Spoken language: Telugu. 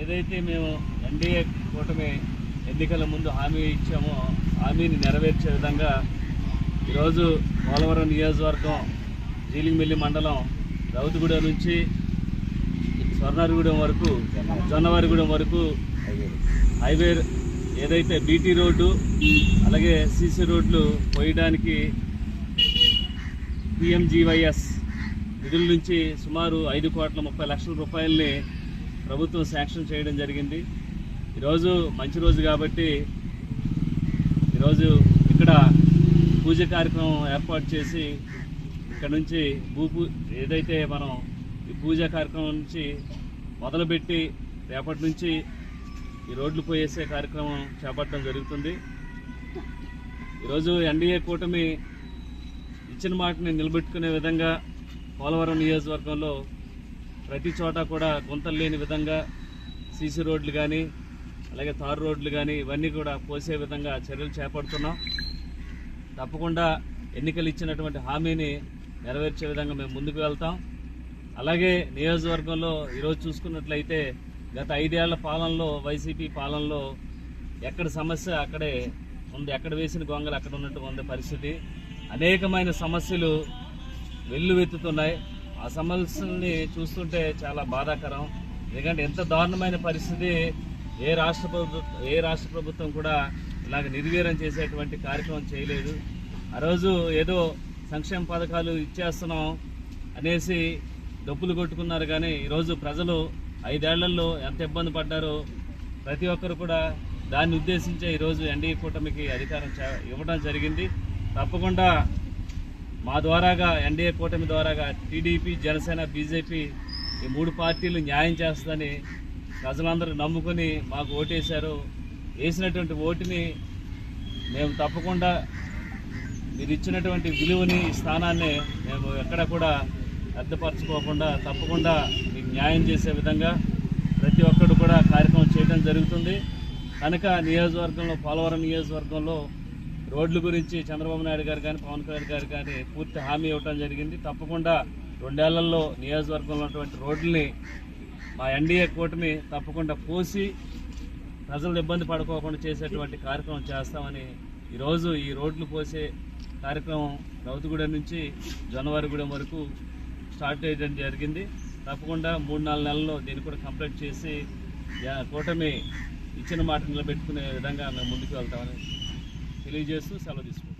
ఏదైతే మేము ఎన్డీఏ కూటమి ఎన్నికల ముందు హామీ ఇచ్చామో హామీని నెరవేర్చే విధంగా ఈరోజు పోలవరం నియోజకవర్గం జీలింగమిల్లి మండలం రౌతుగూడెం నుంచి స్వర్ణారిగూడెం వరకు జొన్నవారిగూడెం వరకు హైవే ఏదైతే బీటీ రోడ్డు అలాగే సీసీ రోడ్లు పోయడానికి పిఎంజీవైఎస్ నిధుల నుంచి సుమారు ఐదు కోట్ల ముప్పై లక్షల రూపాయలని ప్రభుత్వం శాంక్షన్ చేయడం జరిగింది. ఈరోజు మంచి రోజు కాబట్టి ఈరోజు ఇక్కడ పూజ కార్యక్రమం ఏర్పాటు చేసి ఇక్కడ నుంచి భూ ఏదైతే మనం ఈ పూజ కార్యక్రమం నుంచి మొదలుపెట్టి రేపటి నుంచి ఈ రోడ్లు పోయేసే కార్యక్రమం చేపట్టడం జరుగుతుంది. ఈరోజు ఎన్డీఏ కూటమి ఇచ్చిన మాటని నిలబెట్టుకునే విధంగా పోలవరం నియోజకవర్గంలో ప్రతి చోట కూడా గుంతలు లేని విధంగా సీసీ రోడ్లు కానీ అలాగే తారు రోడ్లు కానీ ఇవన్నీ కూడా పోసే విధంగా చర్యలు చేపడుతున్నాం. తప్పకుండా ఎన్నికలు ఇచ్చినటువంటి హామీని నెరవేర్చే విధంగా మేము ముందుకు వెళ్తాం. అలాగే నియోజకవర్గంలో ఈరోజు చూసుకున్నట్లయితే గత ఐదేళ్ళ పాలనలో వైసీపీ పాలనలో ఎక్కడ సమస్య అక్కడే ఉంది. ఎక్కడ వేసిన గొంగలు అక్కడ ఉన్నట్టు ఉంది పరిస్థితి. అనేకమైన సమస్యలు వెల్లువెత్తుతున్నాయి. ఆ సమస్యల్ని చూస్తుంటే చాలా బాధాకరం. ఎందుకంటే ఎంత దారుణమైన పరిస్థితి ఏ రాష్ట్ర ప్రభుత్వం ఏ రాష్ట్ర ప్రభుత్వం కూడా ఇలాగ నిర్వీర్యం చేసేటువంటి కార్యక్రమం చేయలేదు. ఆ రోజు ఏదో సంక్షేమ పథకాలు ఇచ్చేస్తున్నాం అనేసి డబ్బులు కొట్టుకున్నారు. కానీ ఈరోజు ప్రజలు ఐదేళ్ళలో ఎంత ఇబ్బంది పడ్డారో ప్రతి ఒక్కరు కూడా దాన్ని ఉద్దేశించే ఈరోజు ఎన్డీఏ కూటమికి అధికారం ఇవ్వడం జరిగింది. తప్పకుండా మా ద్వారాగా ఎన్డీఏ కూటమి ద్వారాగా టీడీపీ జనసేన బీజేపీ ఈ మూడు పార్టీలు న్యాయం చేస్తుందని ప్రజలందరూ నమ్ముకొని మాకు ఓటేశారు. వేసినటువంటి ఓటుని మేము తప్పకుండా మీరు ఇచ్చినటువంటి విలువని స్థానాన్ని మేము ఎక్కడ కూడా అర్థపరచుకోకుండా తప్పకుండా మీకు న్యాయం చేసే విధంగా ప్రతి ఒక్కరు కూడా కార్యక్రమం చేయడం జరుగుతుంది. కనుక నియోజకవర్గంలో పోలవరం నియోజకవర్గంలో రోడ్ల గురించి చంద్రబాబు నాయుడు గారు కానీ పవన్ కళ్యాణ్ గారు కానీ పూర్తి హామీ ఇవ్వడం జరిగింది. తప్పకుండా రెండేళ్ళలో నియోజకవర్గంలో ఉన్నటువంటి రోడ్లని మా ఎన్డీఏ కూటమి తప్పకుండా పోసి ప్రజలు ఇబ్బంది పడుకోకుండా చేసేటువంటి కార్యక్రమం చేస్తామని ఈరోజు ఈ రోడ్లు పోసే కార్యక్రమం రౌతుగూడెం నుంచి జనవరిగూడెం వరకు స్టార్ట్ చేయడం జరిగింది. తప్పకుండా మూడు నాలుగు నెలల్లో దీన్ని కూడా కంప్లీట్ చేసి కూటమి ఇచ్చిన మాట నిలబెట్టుకునే విధంగా మేము ముందుకు వెళ్తామని తెలియజేస్తూ సెలవు తీసుకుంటాం